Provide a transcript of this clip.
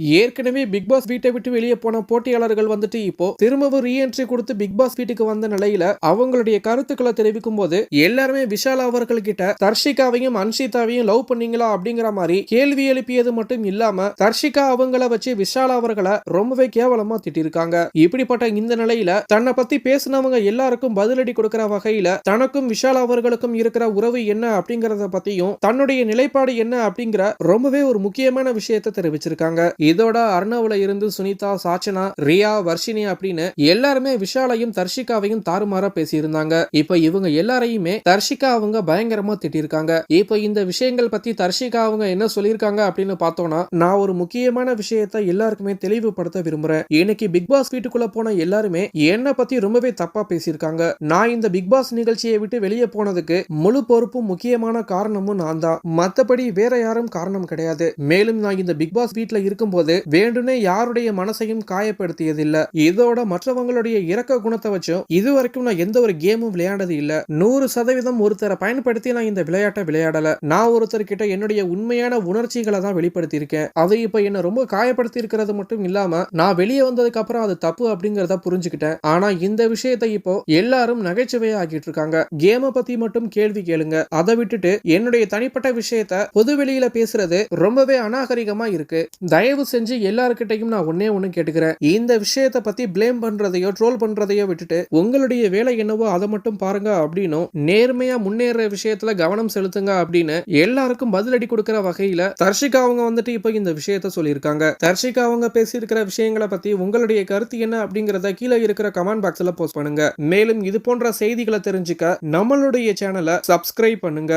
ஏற்கனவே big pass வீட்டை விட்டு வெளியே போன போட்டியாளர்கள் வந்துட்டு இப்போ திரும்பவும் ரீஎன்ட்ரி கொடுத்து பிக் பாஸ் வீட்டுக்கு வந்த நிலையில அவங்களுடைய கருத்துக்களை தெரிவிக்கும் போது எல்லாருமே விஷால் அவர்கள் கிட்ட தர்ஷிகாவையும் அன்ஷிதாவையும் லவ் பண்ணீங்களா அப்படிங்கிற மாதிரி கேள்வி எழுப்பியது மட்டும் இல்லாம தர்ஷிகா அவங்கள வச்சு விஷால் அவர்களை ரொம்பவே கேவலமா திட்டிருக்காங்க. இப்படிப்பட்ட இந்த நிலையில தன்னை பத்தி பேசினவங்க எல்லாருக்கும் பதிலடி கொடுக்கிற வகையில தனக்கும் விஷால் அவர்களுக்கும் இருக்கிற உறவு என்ன அப்படிங்கறத பத்தியும் தன்னுடைய நிலைப்பாடு என்ன அப்படிங்கிற ரொம்பவே ஒரு முக்கியமான விஷயத்தை தெரிவிச்சிருக்காங்க. இதோட அர்ணவ்ல இருந்து சுனிதா சாச்சனா ரியா வர்ஷினி அப்படின்னு எல்லாருமே விஷாலையும் தர்ஷிகாவையும் தாறுமாறா பேசியிருந்தாங்க. இப்ப இவங்க எல்லாரையுமே தர்ஷிகா அவங்க பயங்கரமா திட்டிருக்காங்க. இப்ப இந்த விஷயங்கள் பத்தி தர்ஷிகா அவங்க என்ன சொல்லியிருக்காங்க அப்படின்னு பார்த்தோம்னா நான் ஒரு முக்கியமான விஷயத்தை எல்லாருக்குமே தெளிவுபடுத்த விரும்புறேன். இன்னைக்கு பிக் பாஸ் வீட்டுக்குள்ள போன எல்லாருமே என்னை பத்தி ரொம்பவே தப்பா பேசியிருக்காங்க. நான் இந்த பிக் பாஸ் நிகழ்ச்சியை விட்டு வெளியே போனதுக்கு முழு பொறுப்பும் முக்கியமான காரணமும் நான் தான். மத்தபடி வேற யாரும் காரணம் கிடையாது. மேலும் நான் இந்த பிக் பாஸ் வீட்ல இருக்கும்போது வேண்டுனே யாருடைய மனசையும் காயப்படுத்தியதில்ல. இதோட மற்றவங்களுடைய இரக்க குணத்தை வச்சும் இது வரைக்கும் நான் எந்த ஒரு கேமும் விளையாண்டது இல்ல. நூறு சதவீதம் ஒருத்தரை பயன்படுத்தி நான் இந்த விளையாட்டை விளையாடல. நான் ஒருத்தர் கிட்ட என்னுடைய உண்மையான உணர்ச்சிகளை தான் வெளிப்படுத்தியிருக்கேன். அது இப்ப என்ன ரொம்ப காயப்படுத்தி இருக்கிறது மட்டும் இல்லாம நான் வெளியே வந்ததுக்கு அப்புறம் அது தப்பு அப்படிங்கறத புரிஞ்சுக்கிட்டேன். ஆனா இந்த விஷயத்தை இப்போ எல்லாரும் நகைச்சுவையா ஆக்கிட்டு இருக்காங்க கேம பத்தி மட்டும் கேள்வி கேளுங்க. அதை விட்டுட்டு என்னுடைய தனிப்பட்ட விஷயத்த பொது வெளியில பேசுறது ரொம்பவே அநாகரிகமா இருக்கு. தயவு செஞ்சு எல்லாருக்கிட்டையும் நான் ஒன்னே ஒன்று கேட்டுக்கிறேன். இந்த விஷயத்தை பத்தி ப்ளேம் பண்றதையோ ட்ரோல் பண்றதையோ விட்டுட்டு உங்களுடைய வேலை என்னவோ அதை மட்டும் பாருங்க அப்படின்னும் நேர்மையா முன்னேற விஷயத்துல கவனம் செலுத்துங்க அப்படின்னு எல்லாருக்கும் பதிலடி கொடுக்கிற வகையில தர்ஷிகா அவங்க வந்துட்டு இப்போ இந்த விஷயத்த சொல்லியிருக்காங்க. தர்ஷிகா அவங்க பேசியிருக்கிற விஷயங்களை பத்தி உங்களுடைய கருத்து என்ன அப்படிங்கறத கீழே இருக்கிற கமெண்ட் பாக்ஸ்ல போஸ்ட் பண்ணுங்க. மேலும் இது போன்ற செய்திகளை தெரிஞ்சுக்க நம்மளுடைய சேனலை சப்ஸ்கிரைப் பண்ணுங்க.